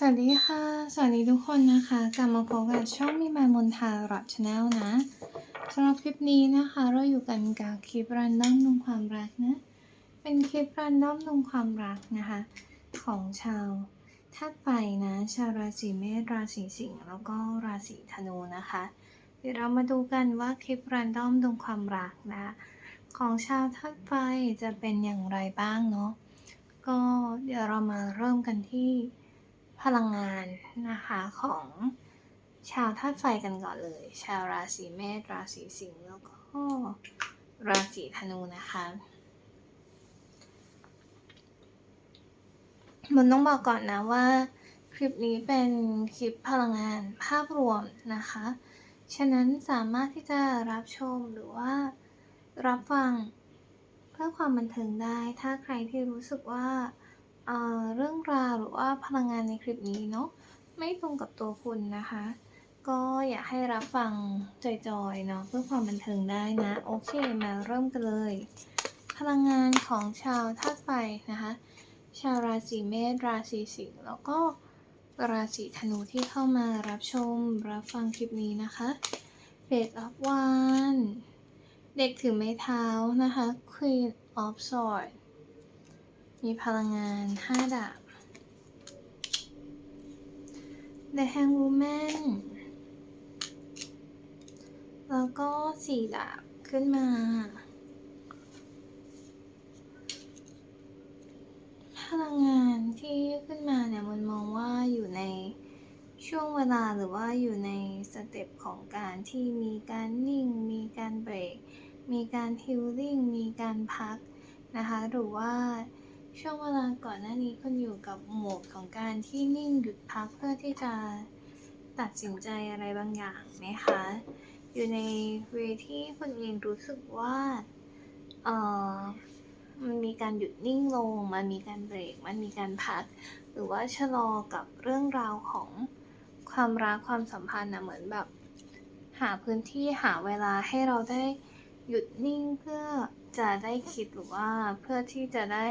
สวัสดีค่ะ สวัสดีทุกคนนะคะ กลับมาพบกับช่องมีมายมนทารัตชาแนลนะสำหรับคลิปนี้นะคะ เราอยู่กันกับคลิปรันดอมลงความรักนะ เป็นคลิปรันดอมลงความรักนะคะ ของชาวธาตุไฟนะ ชาวราศีเมษราศีสิงห์แล้วก็ราศีธนูนะคะ เดี๋ยวเรามาดูกันว่าคลิปรันดอมลงความรักนะของชาวธาตุไฟจะเป็นอย่างไรบ้างเนาะก็เดี๋ยวเรามาเริ่มกันที่ พลังงานนะคะของชาวธาตุไฟกันก่อนเลย ชาวราศีเมษราศีสิงห์แล้วก็ราศีธนูนะคะมันต้องบอกก่อนนะว่าคลิปนี้เป็นคลิปพลังงานภาพรวมนะคะ ฉะนั้นสามารถที่จะรับชมหรือว่ารับฟังเพื่อความบันเทิงได้ ถ้าใครที่รู้สึกว่า เรื่องราวหรือว่าพลังงานในคลิปนี้เนาะไม่ตรงกับตัวคุณนะคะ ก็อยากให้รับฟังจอยๆเนาะเพื่อความบันเทิงได้นะ โอเคมาเริ่มกันเลย พลังงานของชาวธาตุไฟนะคะ ชาวราศีเมษราศีสิงห์แล้วก็ราศีธนูที่เข้ามารับชมรับฟังคลิปนี้นะคะ Page of Wands เด็กถือไม้เท้านะคะ Queen of Swords มีพลังงาน5ดาบ The hang Woman แล้วก็4ดาบขึ้นมาพลังงานที่ขึ้นมาเนี่ยมันมองว่าอยู่ในช่วงเวลาหรือว่าอยู่ในสเต็ปของการที่มีการนิ่ง มีการเบรก มีการฮิลลิ่ง มีการพักนะคะ หรือว่า ช่วงเวลาก่อนหน้านี้คุณอยู่กับโหมดของการที่นิ่งหยุดพักเพื่อที่จะตัดสินใจอะไรบางอย่างนะคะ อยู่ในเวที่คุณเองรู้สึกว่าเออมันมีการหยุดนิ่งลง มันมีการเบรก มันมีการพัก หรือว่าชะลอกับเรื่องราวของความรักความสัมพันธ์นะเหมือนแบบ หาพื้นที่หาเวลาให้เราได้หยุดนิ่งเพื่อจะได้คิดหรือว่าเพื่อที่จะได้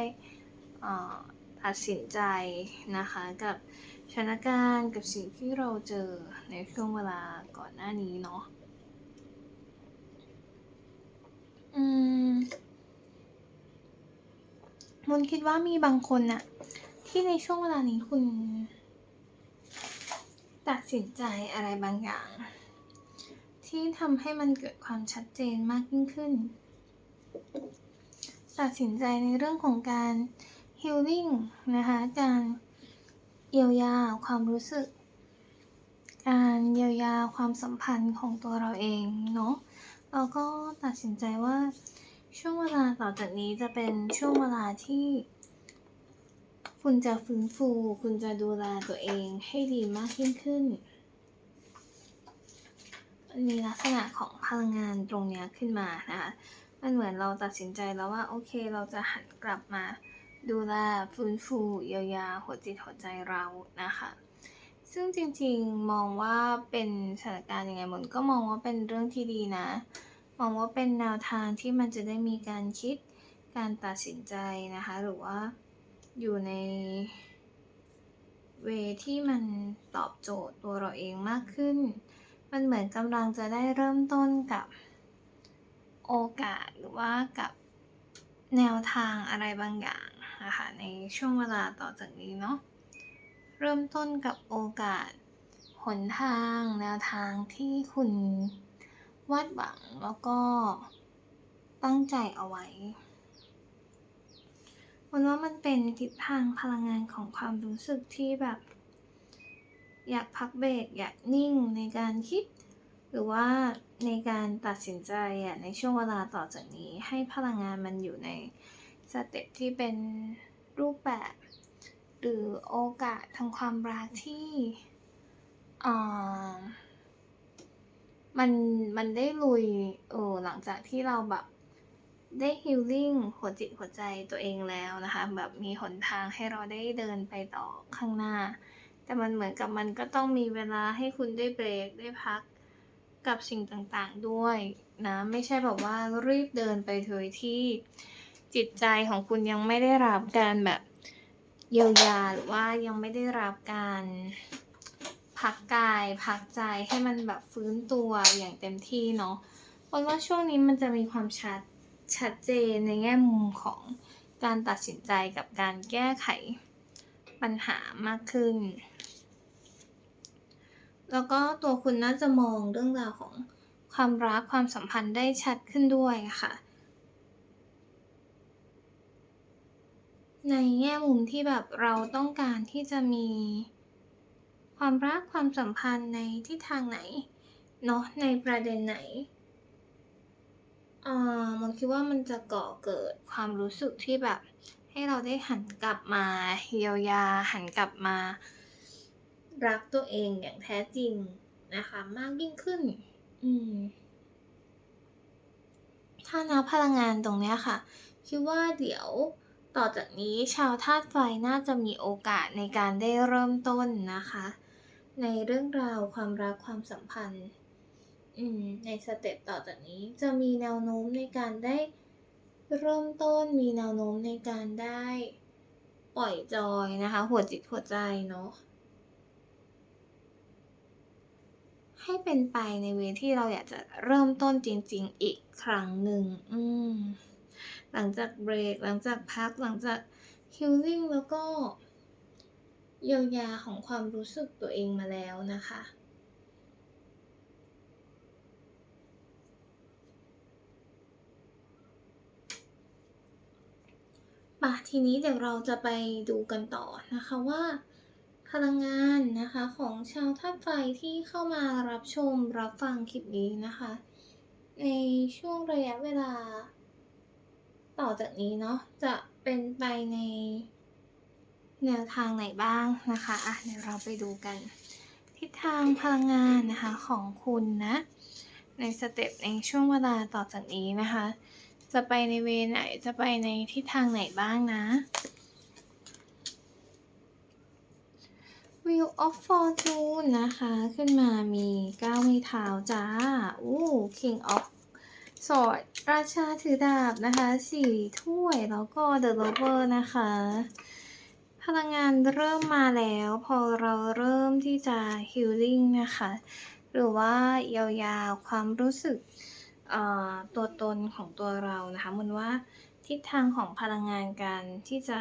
ตัดสินใจนะคะกับสถานการณ์กับสิ่งที่เราเจอในช่วงเวลาก่อนหน้านี้เนาะอืมมนคิดว่ามีบางคนน่ะที่ในช่วงเวลานี้คุณ ตัดสินใจอะไรบางอย่าง ที่ทำให้มันเกิดความชัดเจนมากยิ่งขึ้น ตัดสินใจในเรื่องของการ healing นะคะการเยียวยาความรู้สึก การเยียวยาความสัมพันธ์ของตัวเราเองเนาะแล้วก็ตัดสินใจว่าช่วงเวลาต่อจากนี้จะเป็นช่วงเวลาที่ คุณจะฟื้นฟู คุณจะดูแลตัวเองให้ดีมากยิ่งขึ้นมันมีลักษณะของพลังงานตรงนี้ขึ้นมานะคะมันเหมือนเราตัดสินใจแล้วว่าโอเคเราจะหันกลับมา ดูแลฟื้นฟูเยียวยาหัวจิตหัวใจเรานะคะ ซึ่งจริงๆมองว่าเป็นสถานการณ์ยังไงมนก็มองว่าเป็นเรื่องที่ดีนะ มองว่าเป็นแนวทางที่มันจะได้มีการคิดการตัดสินใจนะคะ หรือว่าอยู่ในเวที่มันตอบโจทย์ตัวเราเองมากขึ้น มันเหมือนกำลังจะได้เริ่มต้นกับโอกาสหรือว่ากับแนวทางอะไรบางอย่าง นะคะในช่วงเวลาต่อจากนี้เนาะเริ่มต้นกับโอกาสหนทางแนวทางที่คุณวาดหวังแล้วก็ตั้งใจเอาไว้มันว่ามันเป็นทิศทางพลังงานของความรู้สึกที่แบบ อยากพักเบรกอยากนิ่งในการคิด หรือว่าในการตัดสินใจในช่วงเวลาต่อจากนี้ให้พลังงานมันอยู่ใน สเต็ปที่เป็นรูปแบบ หรือโอกาสทางความรักที่มันมันได้ลุยเออหลังจากที่เราแบบได้ฮิลลิ่งหัวจิตหัวใจตัวเองแล้วนะคะ แบบมีหนทางให้เราได้เดินไปต่อข้างหน้า แต่มันเหมือนกับมันก็ต้องมีเวลาให้คุณได้เบรกได้พักกับสิ่งต่างๆด้วยนะ ไม่ใช่แบบว่ารีบเดินไปโดยที่ จิตใจของคุณยังไม่ได้รับการแบบเยียวยาหรือว่ายังไม่ได้รับการพักกายพักใจให้มันแบบฟื้นตัวอย่างเต็มที่เนาะเพราะว่าช่วงนี้มันจะมีความชัดชัดเจนในแง่มุมของการตัดสินใจกับการแก้ไขปัญหามากขึ้น แล้วก็ตัวคุณน่าจะมองเรื่องราวของความรักความสัมพันธ์ได้ชัดขึ้นด้วยค่ะ ในแง่มุมที่แบบเราต้องการที่จะมี ความรักความสัมพันธ์ในทิศทางไหนเนาะในประเด็นไหนอ่ามันคิดว่ามันจะก่อเกิดความรู้สึกที่แบบ ให้เราได้หันกลับมาเยียวยาหันกลับมา รักตัวเองอย่างแท้จริงนะคะ มากยิ่งขึ้น อืมถ้านับพลังงานตรงเนี้ยค่ะ คิดว่าเดี๋ยว ต่อจากนี้ชาวธาตุไฟน่าจะมีโอกาสในการได้เริ่มต้นนะคะ ในเรื่องราวความรักความสัมพันธ์ในสเต็ปต่อจากนี้จะมีแนวโน้มในการได้เริ่มต้นมีแนวโน้มในการได้ปล่อยจอยนะคะ หัวจิตหัวใจเนาะให้เป็นไปในเวที่เราอยากจะเริ่มต้นจริง ๆ อีกครั้งหนึ่ง อืม หลังจากเบรก หลังจากพัก หลังจากฮิลลิ่งแล้วก็เยียวยาของความรู้สึกตัวเองมาแล้วนะคะ ป่ะทีนี้เดี๋ยวเราจะไปดูกันต่อนะคะว่า พลังงานนะคะของชาวธาตุไฟที่เข้ามารับชมรับฟังคลิปนี้นะคะ ในช่วงระยะเวลา ต่อจากนี้เนาะจะเป็นไปในแนวทางไหนบ้างนะคะอะเดี๋ยวเราไปดูกัน ทิศทางพลังงานนะคะของคุณนะ ในสเต็ปในช่วงเวลาต่อจากนี้นะคะ จะไปในเวไหนจะไปในทิศทางไหนบ้างนะ Wheel of Fortune นะคะ ขึ้นมามี9ไม้เท้าจ้า อู้ King of สอดราชาถือดาบนะคะสี่ถ้วยแล้วก็ The Lover นะคะ พลังงานเริ่มมาแล้ว พอเราเริ่มที่จะ healing นะคะ หรือว่าเยียวยาความรู้สึกตัวตนของตัวเรานะคะมันว่าทิศทางของพลังงานการที่จะ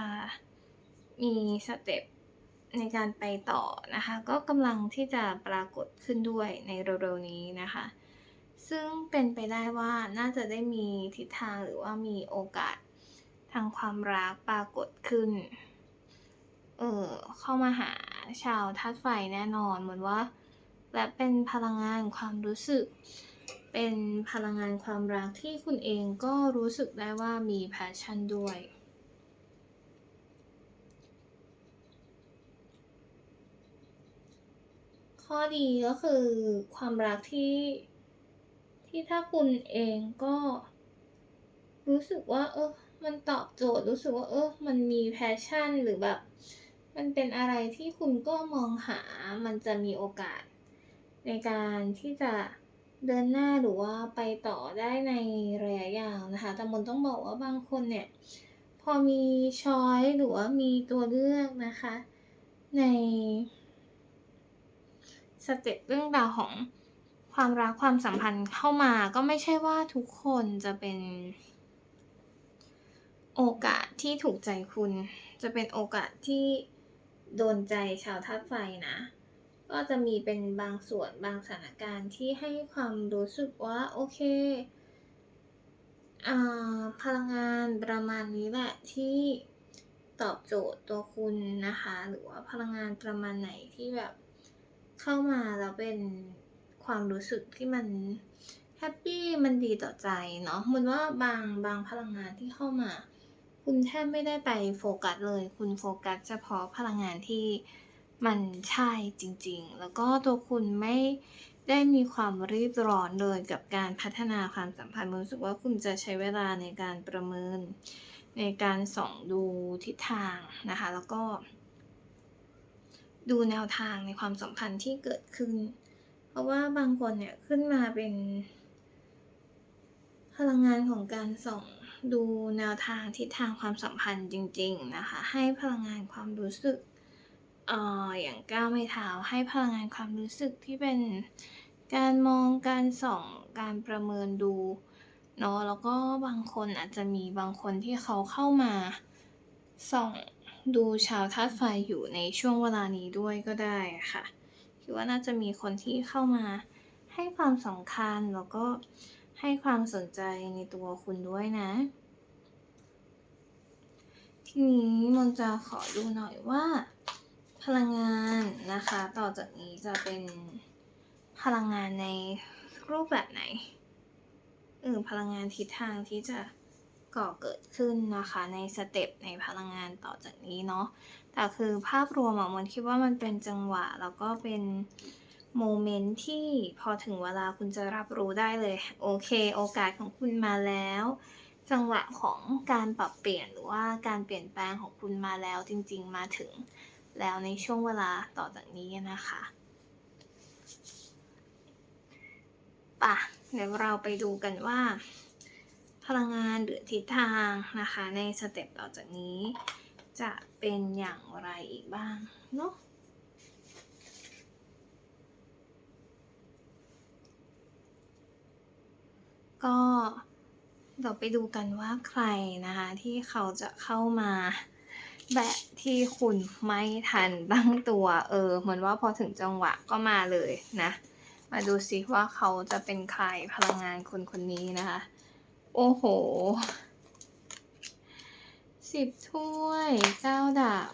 มีสเต็ปในการไปต่อนะคะ ก็กำลังที่จะปรากฏขึ้นด้วยในเร็วๆนี้นะคะ ซึ่งเป็นไปได้ว่าน่าจะได้มีทิศทางหรือว่ามีโอกาสทางความรักปรากฏขึ้น เออเข้ามาหาชาวธาตุไฟแน่นอนเหมือนว่า และเป็นพลังงานความรู้สึก เป็นพลังงานความรักที่คุณเองก็รู้สึกได้ว่ามีแพชชั่นด้วยข้อดีก็คือความรักที่ ที่ถ้าคุณเองก็ รู้สึกว่า เออ มันตอบโจทย์รู้สึกว่า เออ มันมีแพชชั่นหรือแบบ มันเป็นอะไรที่คุณก็มองหามันจะมีโอกาส ในการที่จะเดินหน้าหรือว่าไปต่อได้ในระยะยาวนะคะ แต่มนต้องบอกว่าบางคนเนี่ย พอมีช้อยหรือว่ามีตัวเลือกนะคะ ในสเต็ปเรื่องราวของ ความรักความสัมพันธ์เข้ามาก็ไม่ใช่ว่าทุกคนจะเป็น โอกาสที่ถูกใจคุณ จะเป็นโอกาสที่โดนใจชาวธาตุไฟนะ ก็จะมีเป็นบางส่วนบางสถานการณ์ที่ให้ความรู้สึกว่าโอเคอพลังงานประมาณนี้แหละที่ตอบโจทย์ตัวคุณนะคะ หรือว่าพลังงานประมาณไหนที่แบบเข้ามาแล้วเป็น ความรู้สึกที่มันแฮปปี้มันดีต่อใจเนาะมันว่าบางบางพลังงานที่เข้ามา คุณแทบไม่ได้ไปโฟกัสเลย คุณโฟกัสเฉพาะพลังงานที่มันใช่จริง ๆ แล้วก็ตัวคุณไม่ได้มีความรีบร้อนเลยกับการพัฒนาความสัมพันธ์รู้สึกว่าคุณจะใช้เวลาในการประเมิน ในการส่องดูทิศทางนะคะ แล้วก็ ดูแนวทางในความสัมพันธ์ที่เกิดขึ้น ราะว่าบางคนเนี่ยขึ้นมาเป็น พลังงานของการส่องดูแนวทางทิศทางความสัมพันธ์จริง ๆ นะคะ ให้พลังงานความรู้สึกอ่ออย่างก้าวไม่เท้าให้พลังงานความรู้สึกที่เป็นการมองการส่องการประเมินดูเนาะแล้วก็บางคนอาจจะมีบางคนที่เขาเข้ามาส่องดูชาวธาตุไฟอยู่ในช่วงเวลานี้ด้วยก็ได้ค่ะ คิดว่าน่าจะมีคนที่เข้ามาให้ความสำคัญแล้วก็ให้ความสนใจในตัวคุณด้วยนะ ทีนี้มนจะขอดูหน่อยว่า พลังงานนะคะ ต่อจากนี้จะเป็นพลังงานในรูปแบบไหนเออพลังงานทิศทางที่จะก่อเกิดขึ้นนะคะ ในสเต็ปในพลังงานต่อจากนี้เนาะ แต่คือภาพรวมอะมันคิดว่ามันเป็นจังหวะ แล้วก็เป็นโมเมนต์ที่พอถึงเวลาคุณจะรับรู้ได้เลย โอเค โอกาสของคุณมาแล้ว จังหวะของการปรับเปลี่ยนหรือว่าการเปลี่ยนแปลงของคุณมาแล้วจริง ๆ มาถึง แล้วในช่วงเวลาต่อจากนี้นะคะป่ะเดี๋ยวเราไปดูกันว่า พลังงานหรือทิศทางนะคะ ในสเต็ปต่อจากนี้ จะเป็นอย่างไรอีกบ้างเนาะก็เดี๋ยวไปดูกันว่าใครนะคะ ที่เขาจะเข้ามาแบบที่คุณไม่ทันตั้งตัว เออ เหมือนว่าพอถึงจังหวะก็มาเลยนะ มาดูซิว่าเขาจะเป็นใครพลังงานคนคนนี้นะคะ โอ้โห สิบถ้วยเก้าดาบ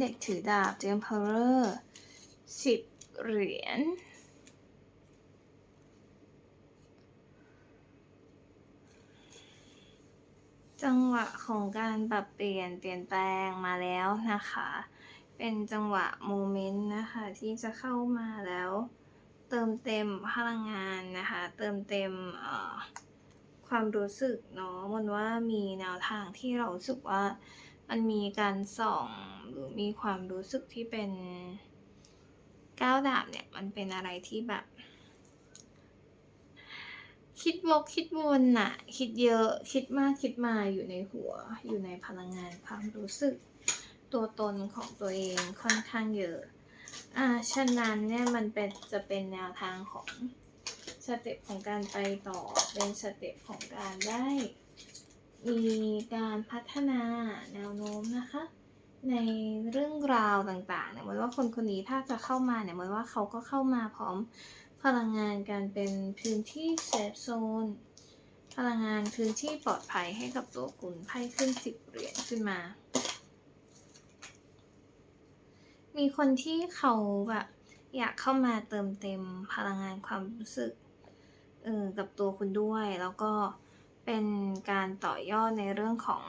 เด็กถือดาบเจมเพอร์สิบเหรียญจังหวะของการปรับเปลี่ยนเปลี่ยนแปลงมาแล้วนะคะ เป็นจังหวะโมเมนต์นะคะ ที่จะเข้ามาแล้ว มเต็มพลังงานนะคะ เติมเต็มความรู้สึกเนาะมันว่ามีแนวทางที่เราสึกว่ามันมีการส่องหรือมีความรู้สึกที่เป็นก้าวดาบเนี่ยมันเป็นอะไรที่แบบ คิดวกคิดวนน่ะ คิดเยอะคิดมากคิดมาอยู่ในหัว อยู่ในพลังงานความรู้สึก ตัวตนของตัวเองค่อนข้างเยอะ อ่าฉะนั้นเนี่ยมันเป็นจะเป็นแนวทางของสเต็ปของการไปต่อเป็นสเต็ปของการได้มีการพัฒนาแนวโน้มนะคะ ในเรื่องราวต่างๆเนี่ยเหมือนว่าคนคนนี้ถ้าจะเข้ามาเนี่ยเหมือนว่าเขาก็เข้ามาพร้อมพลังงานการเป็นพื้นที่เซฟโซนพลังงานพื้นที่ปลอดภัยให้กับตัวคุณไพ่ขึ้นสิบเหรียญขึ้นมา มีคนที่เขาแบบอยากเข้ามาเติมเต็มพลังงานความรู้สึกเออกับตัวคุณด้วย แล้วก็เป็นการต่อยอดในเรื่องของ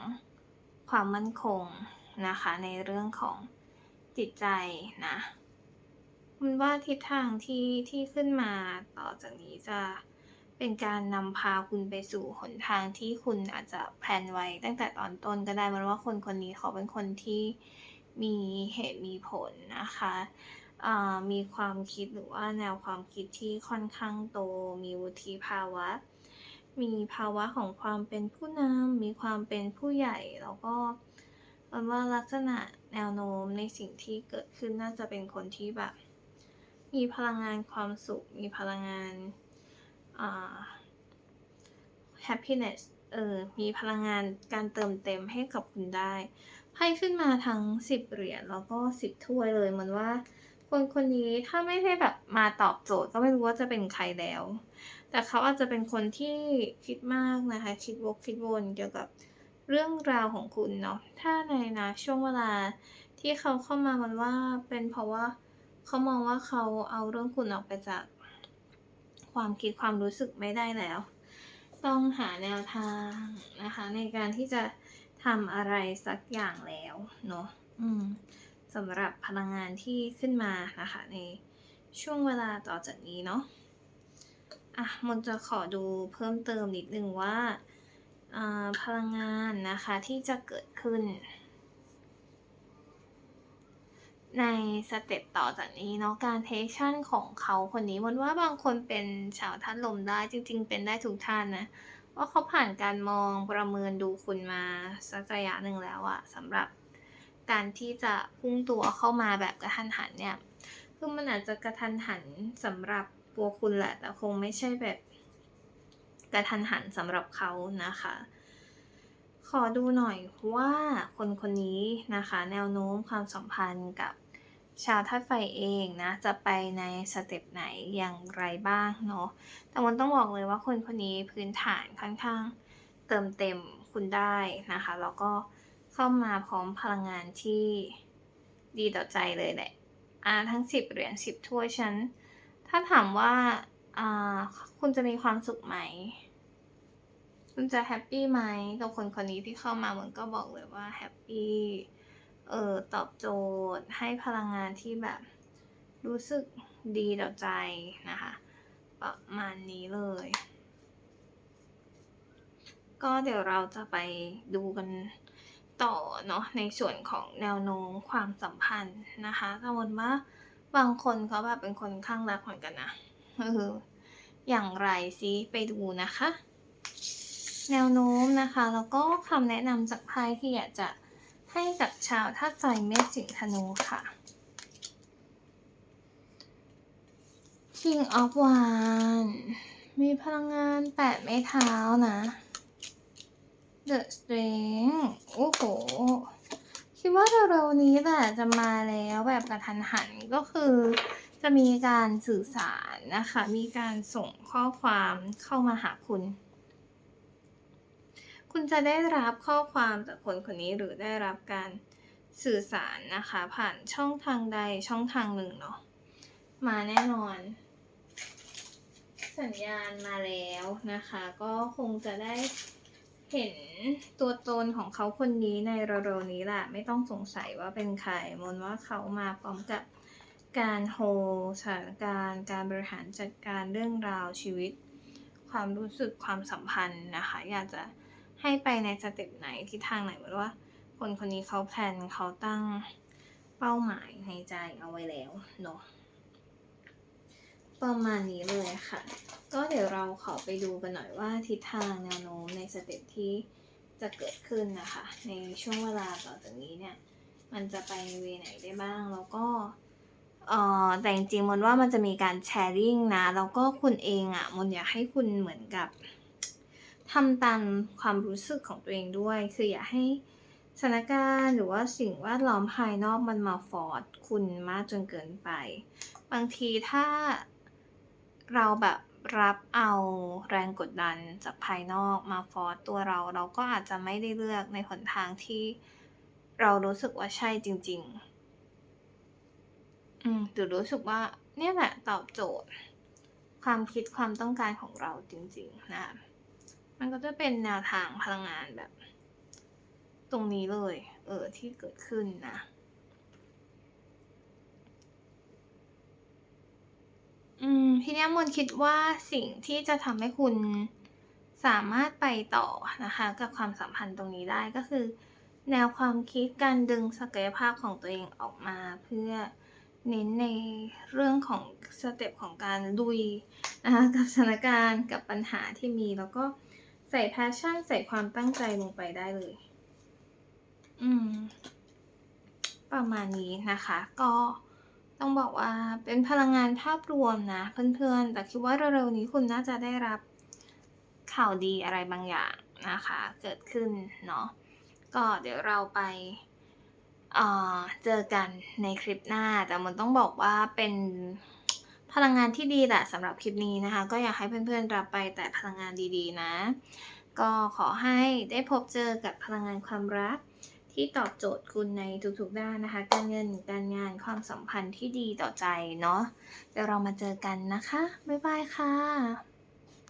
ความมั่นคงนะคะ ในเรื่องของจิตใจนะคุณว่าทิศทางที่ที่ขึ้นมาต่อจากนี้จะเป็นการนำพาคุณไปสู่หนทางที่คุณอาจจะแพลนไว้ตั้งแต่ตอนต้นก็ได้มันว่าคนคนนี้เขาเป็นคนที่ มีเหตุมีผลนะคะอ่ามีความคิดหรือว่าแนวความคิดที่ค่อนข้างโต มีวุฒิภาวะ มีภาวะของความเป็นผู้นำมีความเป็นผู้ใหญ่ แล้วก็มันว่าลักษณะแนวโน้มในสิ่งที่เกิดขึ้นน่าจะเป็นคนที่แบบ มีพลังงานความสุข มีพลังงานอ่า happiness เออมีพลังงานการเติมเต็มให้กับคุณได้ไพ่ขึ้นมาทั้งสิบเหรียญแล้วก็สิบถ้วยเลยเหมือนว่า คนคนนี้ถ้าไม่ได้แบบมาตอบโจทย์ก็ไม่รู้ว่าจะเป็นใครแล้ว แต่เขาอาจจะเป็นคนที่คิดมากนะคะ คิดวกคิดวนเกี่ยวกับเรื่องราวของคุณเนาะถ้าในนะช่วงเวลาที่เขาเข้ามามันว่าเป็นเพราะว่าเขามองว่าเขาเอาเรื่องคุณออกไปจาก ความคิดความรู้สึกไม่ได้แล้ว ต้องหาแนวทางนะคะในการที่จะทำอะไรสักอย่างแล้วเนาะอืมสำหรับพลังงานที่ขึ้นมานะคะในช่วงเวลาต่อจากนี้เนาะอะมนจะขอดูเพิ่มเติมนิดนึงว่าพลังงานนะคะที่จะเกิดขึ้น ในสเต็ปต่อจากนี้เนาะการเทคชั่นของเขาคนนี้มันว่าบางคนเป็นชาวธาตุลมได้จริง ๆ เป็นได้ทุกท่านนะว่าเขาผ่านการมองประเมินดูคุณมาสักระยะหนึ่งแล้วอะสำหรับการที่จะพุ่งตัวเข้ามาแบบกระทันหันเนี่ยคือมันอาจจะกระทันหันสำหรับตัวคุณแหละ แต่คงไม่ใช่แบบกระทันหันสำหรับเขานะคะ ขอดูหน่อยว่าคนคนนี้นะคะ แนวโน้มความสัมพันธ์กับชาวธาตุไฟเองนะจะไปในสเต็ปไหนอย่างไรบ้างเนาะแต่มันต้องบอกเลยว่าคนคนนี้พื้นฐานค่อนข้างเติมเต็มคุณได้นะคะแล้วก็เข้ามาพร้อมพลังงานที่ดีต่อใจเลยแหละอ่าทั้ง 10 เหรียญ10 ถ้วยฉัน ถ้าถามว่าอ่าคุณจะมีความสุขไหม คุณจะแฮปปี้ไหมกับคนคนนี้ที่เข้ามาเหมือนก็บอกเลยว่าแฮปปี้เออตอบโจทย์ให้พลังงานที่แบบรู้สึกดีต่อใจนะคะ ประมาณนี้เลย ก็เดี๋ยวเราจะไปดูกันต่อเนาะในส่วนของแนวโน้มความสัมพันธ์นะคะสมมติว่าบางคนเขาแบบเป็นคนข้างรักเหมือนกันนะเอออย่างไรซิไปดูนะคะ แนวโน้มนะคะ แล้วก็คำแนะนำจากไพ่ที่อยากจะให้กับชาวธาตุไฟเมษสิงธนูค่ะ King of Wands มีพลังงานแปดไม้เท้านะ The Strength โอ้โห คิดว่าเร็วๆนี้แหละจะมาแล้วแบบกระทันหันก็คือจะมีการสื่อสารนะคะ มีการส่งข้อความเข้ามาหาคุณ คุณจะได้รับข้อความจากคนคนนี้หรือได้รับการสื่อสารนะคะ ผ่านช่องทางใดช่องทางหนึ่งเนาะมาแน่นอน สัญญาณมาแล้วนะคะ ก็คงจะได้เห็นตัวตนของเขาคนนี้ในเร็วๆนี้แหละไม่ต้องสงสัยว่าเป็นใครมนว่าเขามาพร้อมกับการโฮสถานการณ์การบริหารจัดการเรื่องราวชีวิต ความรู้สึกความสัมพันธ์นะคะ อยากจะ ให้ไปในสเต็ปไหนทิศทางไหนเหมือนว่า คนคนนี้เขาแพลนเขาตั้งเป้าหมายในใจเอาไว้แล้วเนาะประมาณนี้เลยค่ะ ก็เดี๋ยวเราขอไปดูกันหน่อยว่าทิศทางแนวโน้มในสเต็ปที่จะเกิดขึ้นนะคะ ในช่วงเวลาต่อจากนี้เนี่ย มันจะไปเวไหนได้บ้างแล้วก็เออแต่จริงๆมันว่ามันจะมีการแชร์ริ่งนะ แล้วก็คุณเองอะ่ะมนอยากให้คุณเหมือนกับ ทำตามความรู้สึกของตัวเองด้วย คืออย่าให้สถานการณ์หรือว่าสิ่งแวดล้อมภายนอกมันมาฟอร์ดคุณมากจนเกินไป บางทีถ้าเราแบบรับเอาแรงกดดันจากภายนอกมาฟอร์สตัวเรา เราก็อาจจะไม่ได้เลือกในหนทางที่เรารู้สึกว่าใช่จริง ๆ อืมหรือรู้สึกว่าเนี่ยแหละตอบโจทย์ ความคิดความต้องการของเราจริง ๆ นะคะ มันก็จะเป็นแนวทางพลังงานแบบ ตรงนี้เลย เออ ที่เกิดขึ้นนะ อืม ทีเนี้ยมนคิดว่าสิ่งที่จะทำให้คุณสามารถไปต่อนะคะ กับความสัมพันธ์ตรงนี้ได้ก็คือ แนวความคิดการดึงศักยภาพของตัวเองออกมาเพื่อเน้นในเรื่องของสเต็ปของการลุยนะคะกับสถานการณ์กับปัญหาที่มีแล้วก็ ใส่แพชชั่นใส่ความตั้งใจลงไปได้เลย อืม ประมาณนี้นะคะ ก็ต้องบอกว่าเป็นพลังงานภาพรวมนะ เพื่อนๆ แต่คิดว่าเร็วๆนี้คุณน่าจะได้รับข่าวดีอะไรบางอย่างนะคะ เกิดขึ้นเนาะก็เดี๋ยวเราไปเอ่อเจอกันในคลิปหน้า แต่มันต้องบอกว่าเป็น พลังงานที่ดีแหละสำหรับคลิปนี้นะคะ ก็อยากให้เพื่อนๆรับไปแต่พลังงานดีๆนะ ก็ขอให้ได้พบเจอกับพลังงานความรัก ที่ตอบโจทย์คุณในทุกๆด้านนะคะ การเงินการงานความสัมพันธ์ที่ดีต่อใจเนาะเดี๋ยวเรามาเจอกันนะคะ บ๊ายบายค่ะ